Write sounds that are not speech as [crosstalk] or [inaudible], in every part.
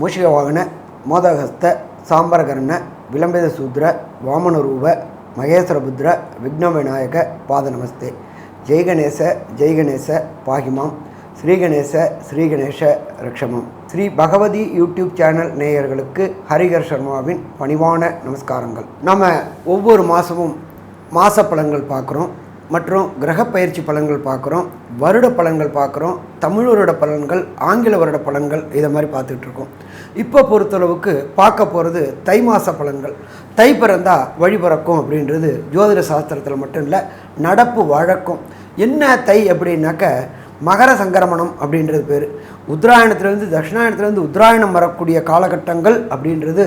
மூஷிக வாகன மோதகஸ்த சாம்பரகர்ண விளம்பித சூத்ர வாமனரூப மகேஸ்வரபுத்ர விக்ன விநாயக பாத நமஸ்தே ஜெய்கணேச ஜெய்கணேச பாகிமாம். ஸ்ரீகணேச ஸ்ரீகணேச ரக்ஷமம். ஸ்ரீ பகவதி யூடியூப் சேனல் நேயர்களுக்கு ஹரிகர் சர்மாவின் பணிவான நமஸ்காரங்கள். நம்ம ஒவ்வொரு மாதமும் மாச பலன்கள் பார்க்குறோம். மற்றும் கிரக பயிற்சி பலன்கள் பார்க்குறோம் வருட பலன்கள் பார்க்குறோம் தமிழ் வருட பலன்கள் ஆங்கில வருட பலன்கள் இதை மாதிரி பார்த்துட்டு இருக்கோம். இப்போ பொறுத்தளவுக்கு பார்க்க போகிறது தை மாத பலன்கள். தை பிறந்தா வழி பிறக்கும் அப்படின்றது ஜோதிட சாஸ்திரத்தில் மட்டும் இல்லை நடப்பு வழக்கம். என்ன தை அப்படின்னாக்க மகர சங்கரமணம் அப்படின்றது பேர். உத்தராயணத்துலேருந்து தட்சிணாயணத்துலேருந்து உத்தராயணம் வரக்கூடிய காலகட்டங்கள் அப்படின்றது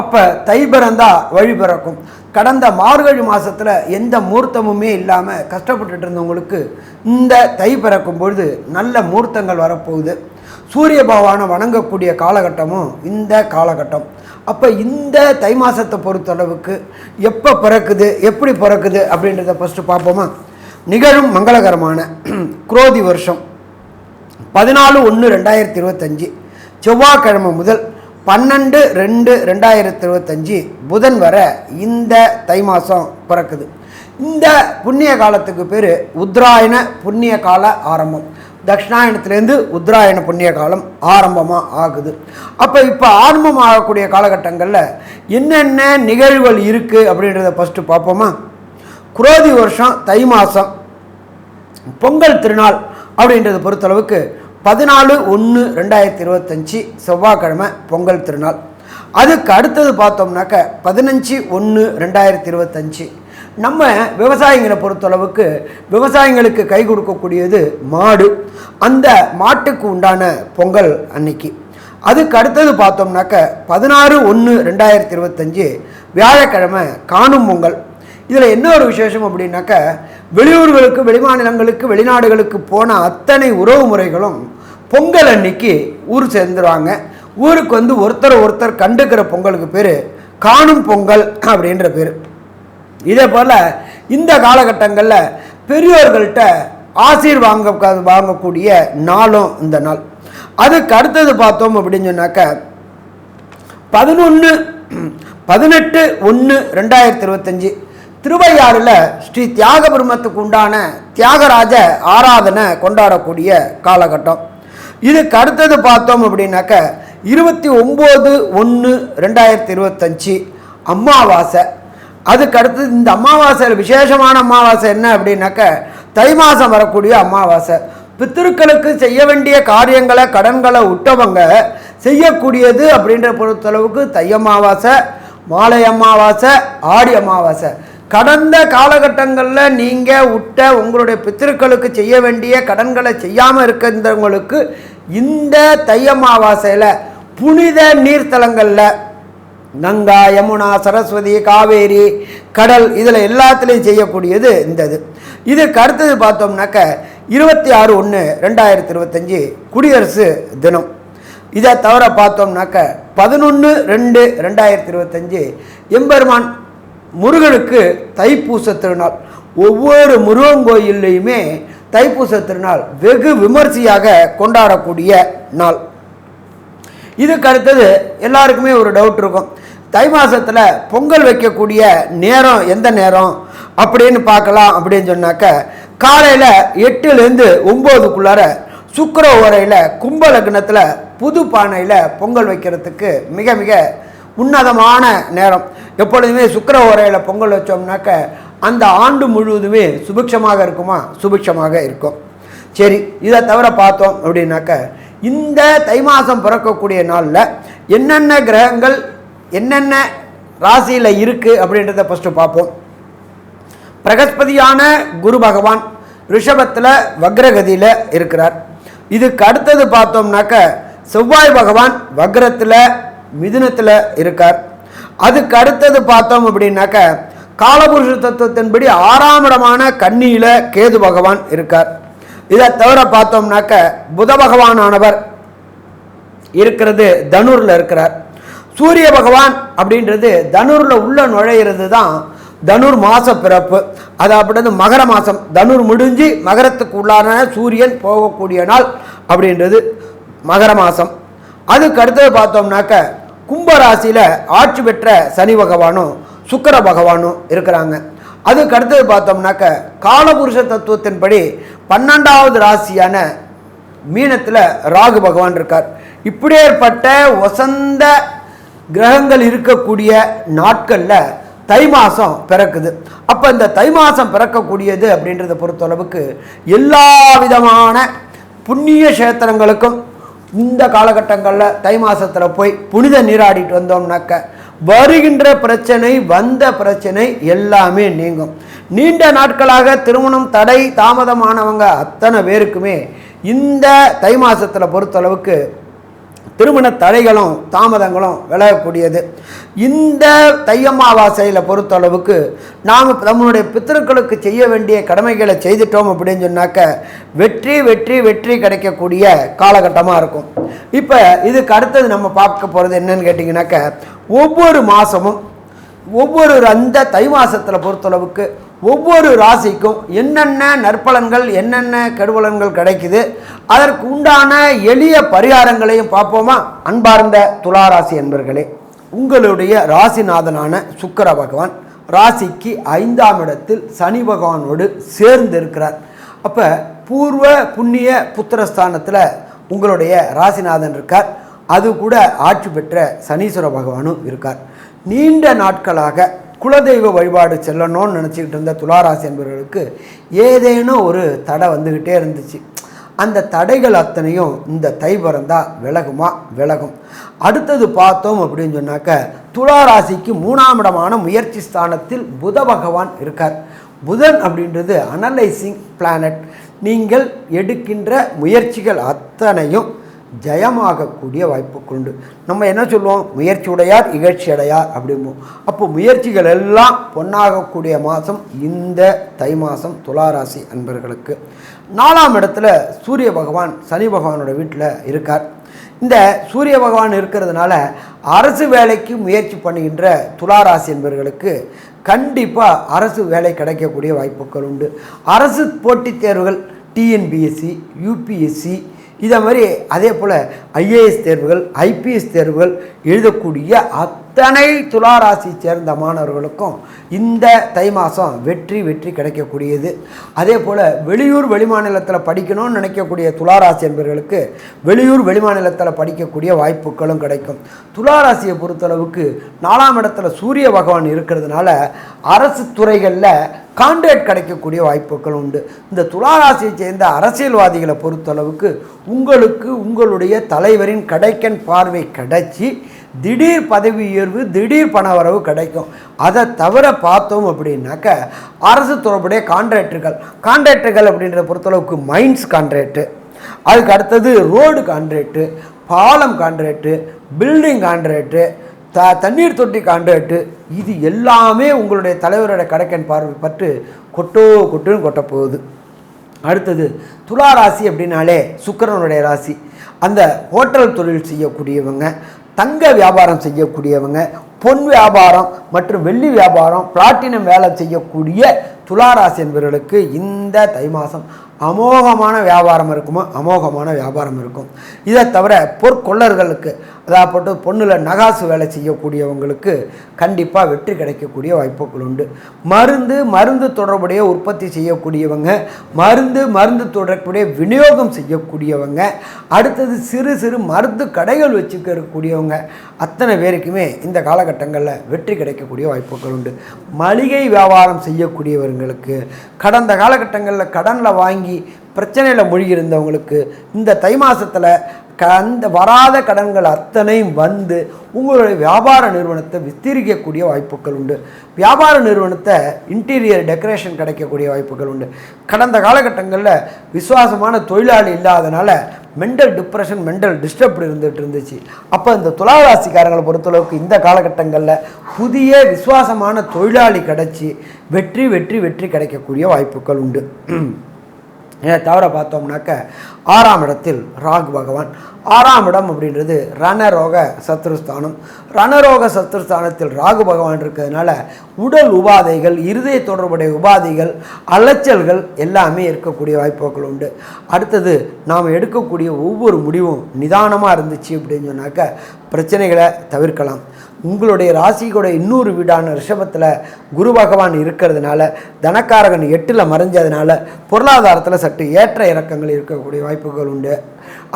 அப்போ தை பிறந்தா வழி பிறக்கும். கடந்த மார்கழி மாதத்தில் எந்த மூர்த்தமுமே இல்லாமல் கஷ்டப்பட்டுட்டு இருந்தவங்களுக்கு இந்த தை பிறக்கும் பொழுது நல்ல மூர்த்தங்கள் வரப்போகுது. சூரிய பகவானை வணங்கக்கூடிய காலகட்டமும் இந்த காலகட்டம். அப்போ இந்த தை மாதத்தை பொறுத்தளவுக்கு எப்போ பிறக்குது எப்படி பிறக்குது அப்படின்றத ஃபஸ்ட்டு பார்ப்போமா? நிகழும் மங்களகரமான [clears throat] குரோதி வருஷம். பதினாலு ஒன்று ரெண்டாயிரத்தி இருபத்தஞ்சி. செவ்வாய்க்கிழமை முதல் பன்னெண்டு ரெண்டு ரெண்டாயிரத்தி இருபத்தஞ்சி புதன் வர இந்த தை மாதம் பிறக்குது. இந்த புண்ணிய காலத்துக்கு பேர் உத்ராயண புண்ணிய கால ஆரம்பம். தட்சிணாயணத்துலேருந்து உத்ராயண புண்ணிய காலம் ஆரம்பமாக ஆகுது. அப்போ இப்போ ஆரம்பம் ஆகக்கூடிய காலகட்டங்களில் என்னென்ன நிகழ்வுகள் இருக்குது அப்படின்றத ஃபஸ்ட்டு பார்ப்போமா? குரோதி வருஷம் தை மாதம் பொங்கல் திருநாள் அப்படின்றத பொறுத்தளவுக்கு பதினாலு ஒன்று ரெண்டாயிரத்தி இருபத்தஞ்சி செவ்வாய்க்கிழமை பொங்கல் திருநாள். அதுக்கு அடுத்தது பார்த்தோம்னாக்க பதினஞ்சு ஒன்று ரெண்டாயிரத்தி இருபத்தஞ்சி. நம்ம விவசாயிங்களை பொறுத்தளவுக்கு விவசாயிங்களுக்கு கை கொடுக்கக்கூடியது மாடு. அந்த மாட்டுக்கு உண்டான பொங்கல் அன்னைக்கு. அதுக்கு அடுத்தது பார்த்தோம்னாக்க பதினாறு ஒன்று ரெண்டாயிரத்தி இருபத்தஞ்சி வியாழக்கிழமை காணும் பொங்கல். இதில் என்ன ஒரு விசேஷம் அப்படின்னாக்க வெளியூர்களுக்கு வெளிமாநிலங்களுக்கு வெளிநாடுகளுக்கு போன அத்தனை உறவு முறைகளும் பொங்கல் அன்னைக்கு ஊர் சேர்ந்துருவாங்க. ஊருக்கு வந்து ஒருத்தர் ஒருத்தர் கண்டுக்கிற பொங்கலுக்கு பேர் காணும் பொங்கல் அப்படின்ற பேர். இதே போல் இந்த காலகட்டங்களில் பெரியோர்கள்ட்ட ஆசீர் வாங்க வாங்கக்கூடிய நாளும் இந்த நாள். அதுக்கு அடுத்தது பார்த்தோம் அப்படின்னு சொன்னாக்க பதினொன்று பதினெட்டு ஒன்று ரெண்டாயிரத்தி இருபத்தஞ்சி திருவையாறில் ஸ்ரீ தியாக பிரம்மத்துக்கு உண்டான தியாகராஜ ஆராதனை கொண்டாடக்கூடிய காலகட்டம். இதுக்கு அடுத்தது பார்த்தோம் அப்படின்னாக்க இருபத்தி ஒம்பது ஒன்று ரெண்டாயிரத்தி இருபத்தஞ்சி அமாவாசை அதுக்கு அடுத்தது இந்த அமாவாசையில் விசேஷமான அமாவாசை என்ன அப்படின்னாக்க தை மாதம் வரக்கூடிய அமாவாசை பித்திருக்களுக்கு செய்ய வேண்டிய காரியங்களை கடன்களை விட்டவங்க செய்யக்கூடியது அப்படின்ற பொறுத்தளவுக்கு தை அமாவாசை மாலை அமாவாசை ஆடி அமாவாசை கடந்த காலகட்டங்களில் நீங்கள் விட்ட உங்களுடைய பித்திருக்களுக்கு செய்ய வேண்டிய கடன்களை செய்யாமல் இருக்கின்றவங்களுக்கு இந்த தைய அமாவாசையில் புனித நீர்த்தலங்களில் கங்கா யமுனா சரஸ்வதி காவேரி கடல் இதில் எல்லாத்துலேயும் செய்யக்கூடியது இந்த இது. இதுக்கு அடுத்தது பார்த்தோம்னாக்க இருபத்தி ஆறு ஒன்று ரெண்டாயிரத்தி இருபத்தஞ்சி குடியரசு தினம். இதை தவிர பார்த்தோம்னாக்க பதினொன்று ரெண்டு ரெண்டாயிரத்தி இருபத்தஞ்சி எம்பெருமான் முருகனுக்கு தைப்பூச திருநாள். ஒவ்வொரு முருகன் கோயில்லையுமே தைப்பூச திருநாள் வெகு விமர்சையாக கொண்டாடக்கூடிய நாள். இதுக்கு அடுத்தது எல்லாருக்குமே ஒரு டவுட் இருக்கும். தை மாதத்தில் பொங்கல் வைக்கக்கூடிய நேரம் எந்த நேரம்? அப்படின்னு பார்க்கலாம் அப்படின்னு சொன்னாக்க காலையில் எட்டுலேருந்து ஒம்போதுக்குள்ளார சுக்கர உரையில் கும்ப லக்னத்தில் புது பானையில் பொங்கல் வைக்கிறதுக்கு மிக மிக உன்னதமான நேரம். எப்பொழுதுமே சுக்கர உரையில் பொங்கல் வச்சோம்னாக்க அந்த ஆண்டு முழுவதுமே சுபிக்ஷமாக இருக்குமா? சுபிக்ஷமாக இருக்கும். சரி இதை தவிர பார்த்தோம் அப்படின்னாக்க இந்த தை மாதம் பிறக்கக்கூடிய நாளில் என்னென்ன கிரகங்கள் என்னென்ன ராசியில் இருக்குது அப்படின்றத ஃபஸ்ட்டு பார்ப்போம். பிரகஸ்பதியான குரு பகவான் ரிஷபத்தில் வக்ரகதியில் இருக்கிறார். இதுக்கு அடுத்தது பார்த்தோம்னாக்க செவ்வாய் பகவான் வக்ரத்தில் மிதுனத்தில் இருக்கார். அதுக்கு அடுத்தது பார்த்தோம் அப்படின்னாக்க காலபுருஷ தத்துவத்தின்படி ஆறாம் இடமான கன்னியில கேது பகவான் இருக்கார். இதை தவிர பார்த்தோம்னாக்க புத பகவானானவர் இருக்கிறது தனுர்ல இருக்கிறார். சூரிய பகவான் அப்படின்றது தனுரில் உள்ள நுழையிறது தான் தனுர் மாச பிறப்பு. அது அப்படின்றது மகர மாசம். தனுர் முடிஞ்சு மகரத்துக்கு உள்ளான சூரியன் போகக்கூடிய நாள் அப்படின்றது மகர மாசம். அதுக்கு அடுத்தது பார்த்தோம்னாக்க கும்பராசியில் ஆட்சி பெற்ற சனி பகவானும் சுக்கர பகவானும் இருக்கிறாங்க. அதுக்கு அடுத்தது பார்த்தோம்னாக்க காலபுருஷ தத்துவத்தின்படி பன்னெண்டாவது ராசியான மீனத்தில் ராகு பகவான் இருக்கார். இப்படியேற்பட்ட வசந்த கிரகங்கள் இருக்கக்கூடிய நாட்களில் தை மாதம் பிறக்குது. அப்போ இந்த தை மாதம் பிறக்கக்கூடியது அப்படின்றத பொறுத்தளவுக்கு எல்லா விதமான புண்ணிய கஷேத்திரங்களுக்கும் இந்த காலகட்டங்களில் தை மாதத்தில் போய் புனித நீராடிட்டு வந்தோம்னாக்க வருகின்ற பிரச்சனை வந்த பிரச்சனை எல்லாமே நீங்கும். நீண்ட நாட்களாக திருமணம் தடை தாமதமானவங்க அத்தனை பேருக்குமே இந்த தை மாதத்தில் பொறுத்தளவுக்கு திருமண தடைகளும் தாமதங்களும் விலகக்கூடியது. இந்த தையம்மாவாசையில் பொறுத்தளவுக்கு நாம் நம்மளுடைய பித்தர்களுக்கு செய்ய வேண்டிய கடமைகளை செய்துட்டோம் அப்படின்னு சொன்னாக்க வெற்றி வெற்றி வெற்றி கிடைக்கக்கூடிய காலகட்டமாக இருக்கும். இப்போ இதுக்கு அடுத்தது நம்ம பார்க்க போகிறது என்னன்னு கேட்டிங்கனாக்க ஒவ்வொரு மாதமும் ஒவ்வொரு அந்த தை மாதத்தில் பொறுத்தளவுக்கு ஒவ்வொரு ராசிக்கும் என்னென்ன நற்பலன்கள் என்னென்ன கெடுபலன்கள் கிடைக்குது அதற்கு உண்டான எளிய பரிகாரங்களையும் பார்ப்போமா? அன்பார்ந்த துளாராசி என்பர்களே உங்களுடைய ராசிநாதனான சுக்கர பகவான் ராசிக்கு ஐந்தாம் இடத்தில் சனி பகவானோடு சேர்ந்து இருக்கிறார் அப்போ பூர்வ புண்ணிய புத்திரஸ்தானத்தில் உங்களுடைய ராசிநாதன் இருக்கார். அது கூட ஆட்சி பெற்ற சனீஸ்வர பகவானும் இருக்கார். நீண்ட நாட்களாக குலதெய்வ வழிபாடு செல்லணும்னு நினச்சிக்கிட்டு இருந்த துளாராசி என்பவர்களுக்கு ஏதேனும் ஒரு தடை வந்துக்கிட்டே இருந்துச்சு. அந்த தடைகள் அத்தனையும் இந்த தை பிறந்தால் விலகுமா? விலகும். அடுத்தது பார்த்தோம் அப்படின்னு சொன்னாக்க துளாராசிக்கு மூணாம் இடமான முயற்சி ஸ்தானத்தில் புத பகவான் இருக்கார். புதன் அப்படின்றது அனலைசிங் பிளானட் நீங்கள் எடுக்கின்ற முயற்சிகள் அத்தனையும் ஜெயமாகக்கூடிய வாய்ப்புகள் உண்டு. நம்ம என்ன சொல்லுவோம்? முயற்சி உடையார் இகழ்ச்சி அடையார் அப்படிம்போம். அப்போ முயற்சிகள் எல்லாம் பொன்னாகக்கூடிய மாதம் இந்த தை மாதம் துளாராசி அன்பர்களுக்கு. நாலாம் இடத்துல சூரிய பகவான் சனி பகவானோட வீட்டில் இருக்கார். இந்த சூரிய பகவான் இருக்கிறதுனால அரசு வேலைக்கு முயற்சி பண்ணுகின்ற துளாராசி என்பவர்களுக்கு கண்டிப்பாக அரசு வேலை கிடைக்கக்கூடிய வாய்ப்புகள் உண்டு. அரசு போட்டித் தேர்வுகள் டிஎன்பிஎஸ்சி யூபிஎஸ்சி இதை மாதிரி அதே போல் ஐஏஎஸ் தேர்வுகள் ஐபிஎஸ் தேர்வுகள் எழுதக்கூடிய அத்தனை துளாராசி சேர்ந்த மாணவர்களுக்கும் இந்த தை மாதம் வெற்றி வெற்றி கிடைக்கக்கூடியது. அதே போல் வெளியூர் வெளிமாநிலத்தில் படிக்கணும்னு நினைக்கக்கூடிய துளாராசி என்பவர்களுக்கு வெளியூர் வெளிமாநிலத்தில் படிக்கக்கூடிய வாய்ப்புகளும் கிடைக்கும். துளாராசியை பொறுத்தளவுக்கு நாலாம் இடத்துல சூரிய பகவான் இருக்கிறதுனால அரசு துறைகளில் கான்ட்ராக்ட் கிடைக்கக்கூடிய வாய்ப்புகள் உண்டு. இந்த துளாராசியை சேர்ந்த அரசியல்வாதிகளை பொறுத்தளவுக்கு உங்களுக்கு உங்களுடைய தலைவரின் கடைக்கன் பார்வை கிடைச்சி திடீர் பதவி உயர்வு திடீர் பண வரவு கிடைக்கும். அதை தவிர பார்த்தோம் அப்படின்னாக்க அரசு தொடர்புடைய கான்ட்ராக்டர்கள் கான்ட்ராக்டர்கள் அப்படின்றத பொறுத்தளவுக்கு மைன்ஸ் கான்ட்ராக்டு அதுக்கு அடுத்தது ரோடு கான்ட்ராக்டு பாலம் கான்ட்ராக்டு பில்டிங் கான்ட்ராக்டு த தண்ணீர் தொட்டி கான்ட்ராக்டு இது எல்லாமே உங்களுடைய தலைவரோட கடைக்கன் பார்வை பட்டு கொட்டோ கொட்டுன்னு கொட்ட போகுது. அடுத்தது துலா ராசி அப்படின்னாலே சுக்கரனுடைய ராசி. அந்த ஹோட்டல் தொழில் செய்யக்கூடியவங்க தங்க வியாபாரம் செய்யக்கூடியவங்க பொன் வியாபாரம் மற்றும் வெள்ளி வியாபாரம் பிளாட்டினம் வேலை செய்யக்கூடிய துளாராசி என்பவர்களுக்கு இந்த தை மாதம் அமோகமான வியாபாரம் இருக்குமோ அமோகமான வியாபாரம் இருக்கும். இதை தவிர பொற்கொள்ளர்களுக்கு அதாவது பொண்ணில் நகாசு வேலை செய்யக்கூடியவங்களுக்கு கண்டிப்பாக வெற்றி கிடைக்கக்கூடிய வாய்ப்புகள் உண்டு. மருந்து மருந்து தொடர்புடைய உற்பத்தி செய்யக்கூடியவங்க மருந்து மருந்து தொடர்புடைய விநியோகம் செய்யக்கூடியவங்க அடுத்தது சிறு சிறு மருந்து கடைகள் வச்சுக்கக்கூடியவங்க அத்தனை பேருக்குமே இந்த காலகட்டங்களில் வெற்றி கிடைக்கக்கூடிய வாய்ப்புகள் உண்டு. மளிகை வியாபாரம் செய்யக்கூடியவர்களுக்கு கடந்த காலகட்டங்களில் கடனில் வாங்கி பிரச்சனையில் மூழ்கியிருந்தவங்களுக்கு இந்த தை மாதத்தில் அந்த வராத கடன்கள் அத்தனையும் வந்து உங்களுடைய வியாபார நிறுவனத்தை வித்திரிக்கக்கூடிய வாய்ப்புகள் உண்டு. வியாபார நிறுவனத்தை இன்டீரியர் டெக்கரேஷன் கிடைக்கக்கூடிய வாய்ப்புகள் உண்டு. கடந்த காலகட்டங்களில் விசுவாசமான தொழிலாளி இல்லாதனால மென்டல் டிப்ரெஷன் மென்டல் டிஸ்டர்ப் இருந்துகிட்டு இருந்துச்சு. அப்போ இந்த துளாராசிக்காரங்களை பொறுத்தளவுக்கு இந்த காலகட்டங்களில் புதிய விசுவாசமான தொழிலாளி கிடச்சி வெற்றி வெற்றி வெற்றி கிடைக்கக்கூடிய வாய்ப்புகள் உண்டு. [clears throat] இதை தவிர பார்த்தோம்னாக்க ஆறாம் இடத்தில் ராகு பகவான். ஆறாம் இடம் அப்படின்றது ரணரோக சத்ருஸ்தானம். ரணரோக சத்ருஸ்தானத்தில் ராகு பகவான் இருக்கிறதுனால உடல் உபாதைகள் இருதய தொடர்புடைய உபாதைகள் அலைச்சல்கள் எல்லாமே இருக்கக்கூடிய வாய்ப்புகள் உண்டு. அடுத்தது நாம் எடுக்கக்கூடிய ஒவ்வொரு முடிவும் நிதானமாக இருந்துச்சு அப்படின்னு சொன்னாக்க பிரச்சனைகளை தவிர்க்கலாம். உங்களுடைய ராசிக்கூட இன்னொரு வீடான ரிஷபத்தில் குரு பகவான் இருக்கிறதுனால தனக்காரகன் எட்டில் மறைஞ்சதுனால பொருளாதாரத்தில் சற்று ஏற்ற இறக்கங்கள் இருக்கக்கூடிய வாய்ப்புகள் உண்டு.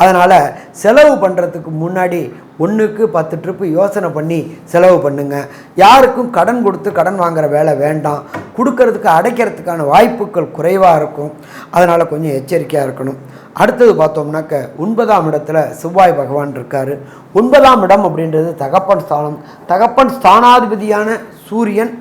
அதனால் செலவு பண்ணுறதுக்கு முன்னாடி ஒன்றுக்கு பத்து ட்ரிப்பு யோசனை பண்ணி செலவு பண்ணுங்கள் யாருக்கும் கடன் கொடுத்து கடன் வாங்குகிற வேலை வேண்டாம். கொடுக்கறதுக்கு அடைக்கிறதுக்கான வாய்ப்புகள் குறைவாக இருக்கும். அதனால் கொஞ்சம் எச்சரிக்கையாக இருக்கணும். அடுத்தது பார்த்தோம்னாக்க ஒன்பதாம் இடத்துல செவ்வாய் பகவான் இருக்கார். ஒன்பதாம் இடம் அப்படின்றது தகப்பன் ஸ்தானம். தகப்பன் ஸ்தானாதிபதியான சூரியன்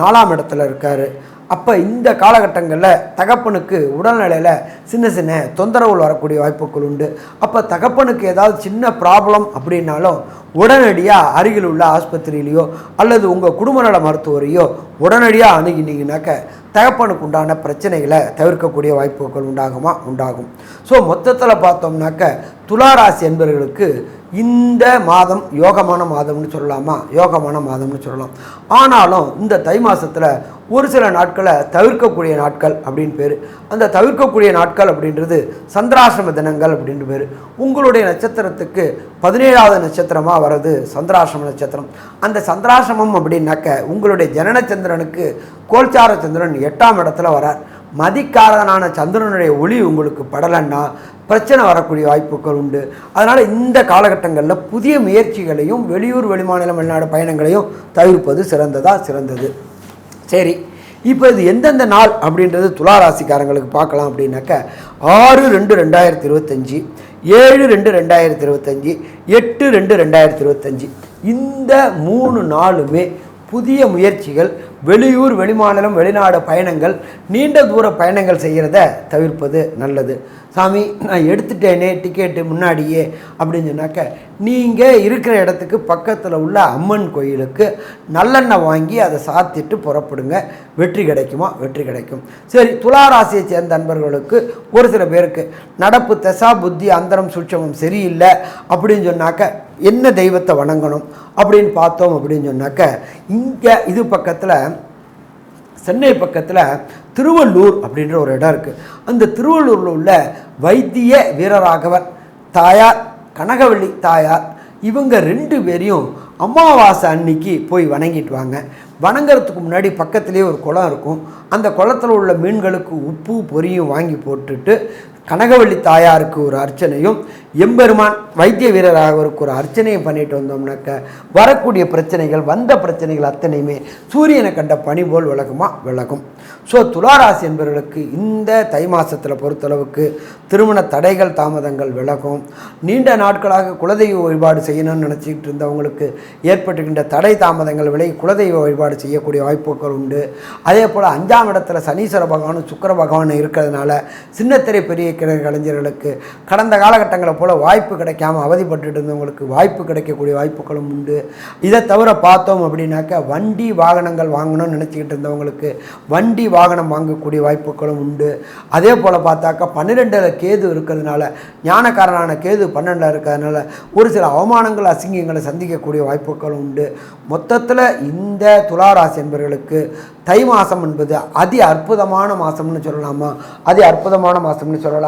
நாலாம் இடத்துல இருக்கார். அப்போ இந்த காலகட்டங்களில் தகப்பனுக்கு உடல்நிலையில் சின்ன சின்ன தொந்தரவுகள் வரக்கூடிய வாய்ப்புகள் உண்டு. அப்போ தகப்பனுக்கு ஏதாவது சின்ன ப்ராப்ளம் அப்படின்னாலும் உடனடியாக அருகில் உள்ள ஆஸ்பத்திரியிலையோ அல்லது உங்கள் குடும்ப நல மருத்துவரையோ உடனடியாக அணுகினீங்கனாக்க தகப்பனுக்கு உண்டான பிரச்சனைகளை தவிர்க்கக்கூடிய வாய்ப்புகள் உண்டாகுமா? உண்டாகும். ஸோ மொத்தத்தில் பார்த்தோம்னாக்க துளாராசி என்பவர்களுக்கு இந்த மாதம் யோகமான மாதம்னு சொல்லலாமா? யோகமான மாதம்னு சொல்லலாம். ஆனாலும் இந்த தை மாதத்தில் ஒரு சில நாட்களை தவிர்க்கக்கூடிய நாட்கள் அப்படின்னு பேர். அந்த தவிர்க்கக்கூடிய நாட்கள் அப்படின்றது சந்திராசிரம தினங்கள் அப்படின்னு பேர். உங்களுடைய நட்சத்திரத்துக்கு பதினேழாவது நட்சத்திரமாக வர்றது சந்திராசிரம நட்சத்திரம். அந்த சந்திராசிரமம் அப்படின்னாக்க உங்களுடைய ஜனன சந்திரனுக்கு கோல்சார சந்திரன் எட்டாம் இடத்துல வரார். மதிக்காரனான சந்திரனுடைய ஒளி உங்களுக்கு படலைன்னா பிரச்சனை வரக்கூடிய வாய்ப்புகள் உண்டு. அதனால் இந்த காலகட்டங்களில் புதிய முயற்சிகளையும் வெளியூர் வெளிமாநிலம் வெளிநாடு பயணங்களையும் தவிர்ப்பது சிறந்ததாக சிறந்தது. சரி இப்போ இது எந்தெந்த நாள் அப்படின்றது துளாராசிக்காரங்களுக்கு பார்க்கலாம் அப்படின்னாக்க ஆறு ரெண்டு ரெண்டாயிரத்தி இருபத்தஞ்சி ஏழு ரெண்டு ரெண்டாயிரத்தி இருபத்தஞ்சி எட்டு ரெண்டு ரெண்டாயிரத்தி இருபத்தஞ்சி. இந்த மூணு நாளுமே புதிய முயற்சிகள் வெளியூர் வெளிமாநிலம் வெளிநாடு பயணங்கள் நீண்ட தூர பயணங்கள் செய்கிறத தவிர்ப்பது நல்லது. சாமி நான் எடுத்துட்டேனே டிக்கெட்டு முன்னாடியே அப்படின்னு சொன்னாக்க நீங்கள் இருக்கிற இடத்துக்கு பக்கத்தில் உள்ள அம்மன் கோயிலுக்கு நல்லெண்ணெய் வாங்கி அதை சாத்திட்டு புறப்படுங்க. வெற்றி கிடைக்குமா? வெற்றி கிடைக்கும். சரி துளாராசியை சேர்ந்த நண்பர்களுக்கு ஒரு சில பேருக்கு நடப்பு தசா புத்தி அந்தரம் சூட்சமும் சரியில்லை அப்படின்னு சொன்னாக்க என்ன தெய்வத்தை வணங்கணும்? அப்படின்னு பார்த்தோம் அப்படின்னு சொன்னாக்க இங்கே இது பக்கத்தில் சென்னை பக்கத்தில் திருவள்ளூர் அப்படின்ற ஒரு இடம் இருக்குது அந்த திருவள்ளூரில் உள்ள வைத்திய வீரராகவர் தாயார் கனகவள்ளி தாயார் இவங்க ரெண்டு பேரையும் அமாவாசை அன்னைக்கு போய் வணங்கிட்டு வாங்க. வணங்குறதுக்கு முன்னாடி பக்கத்துலேயே ஒரு குளம் இருக்கும். அந்த குளத்தில் உள்ள மீன்களுக்கு உப்பு பொரியும் வாங்கி போட்டுட்டு கனகவள்ளி தாயாருக்கு ஒரு அர்ச்சனையும் எம்பெருமான் வைத்திய வீரராகவருக்கு ஒரு அர்ச்சனையும் பண்ணிட்டு வந்தோம்னாக்க வரக்கூடிய பிரச்சனைகள் வந்த பிரச்சனைகள் அத்தனையுமே சூரியனை கண்ட பனி போல் விளக்குமா? விலகும் ஸோ துளாராசி என்பவர்களுக்கு இந்த தை மாதத்தில் பொறுத்தளவுக்கு திருமண தடைகள் தாமதங்கள் விலகும் நீண்ட நாட்களாக குலதெய்வ வழிபாடு செய்யணும்னு நினச்சிக்கிட்டு இருந்தவங்களுக்கு ஏற்பட்டுகின்ற தடை தாமதங்கள் விலை குலதெய்வ வழிபாடு செய்யக்கூடிய வாய்ப்புகள் உண்டு. அதே போல் அஞ்சாம் இடத்துல சனீஸ்வர பகவானும் சுக்கர பகவானும் இருக்கிறதுனால சின்னத்திரை பெரிய கிழ கலைஞர்களுக்கு கடந்த காலகட்டங்களை போல் வாய்ப்பு கிடைக்காம அவதிப்பட்டு இருந்தவங்களுக்கு வாய்ப்பு கிடைக்கக்கூடிய வாய்ப்புகளும் உண்டு. இதை தவிர பார்த்தோம் அப்படின்னாக்க வண்டி வாகனங்கள் வாங்கணும்னு நினச்சிக்கிட்டு இருந்தவங்களுக்கு வண்டி வாகனம் வாங்கக்கூடிய வாய்ப்புகளும் உண்டு. அதே போல் பார்த்தாக்கா பன்னிரெண்டில் கேது இருக்கிறதுனால ஞானக்காரனான கேது பன்னெண்டில் இருக்கிறதுனால ஒரு சில அவமானங்கள் அசிங்கங்களை சந்திக்கக்கூடிய வாய்ப்புகளும் உண்டு. மொத்தத்தில் இந்த துளாராசி என்பவர்களுக்கு தை மாதம் என்பது அதி அற்புதமான மாதம்னு சொல்லலாமா? அதி அற்புதமான மாதம்னு சொல்லலாம்?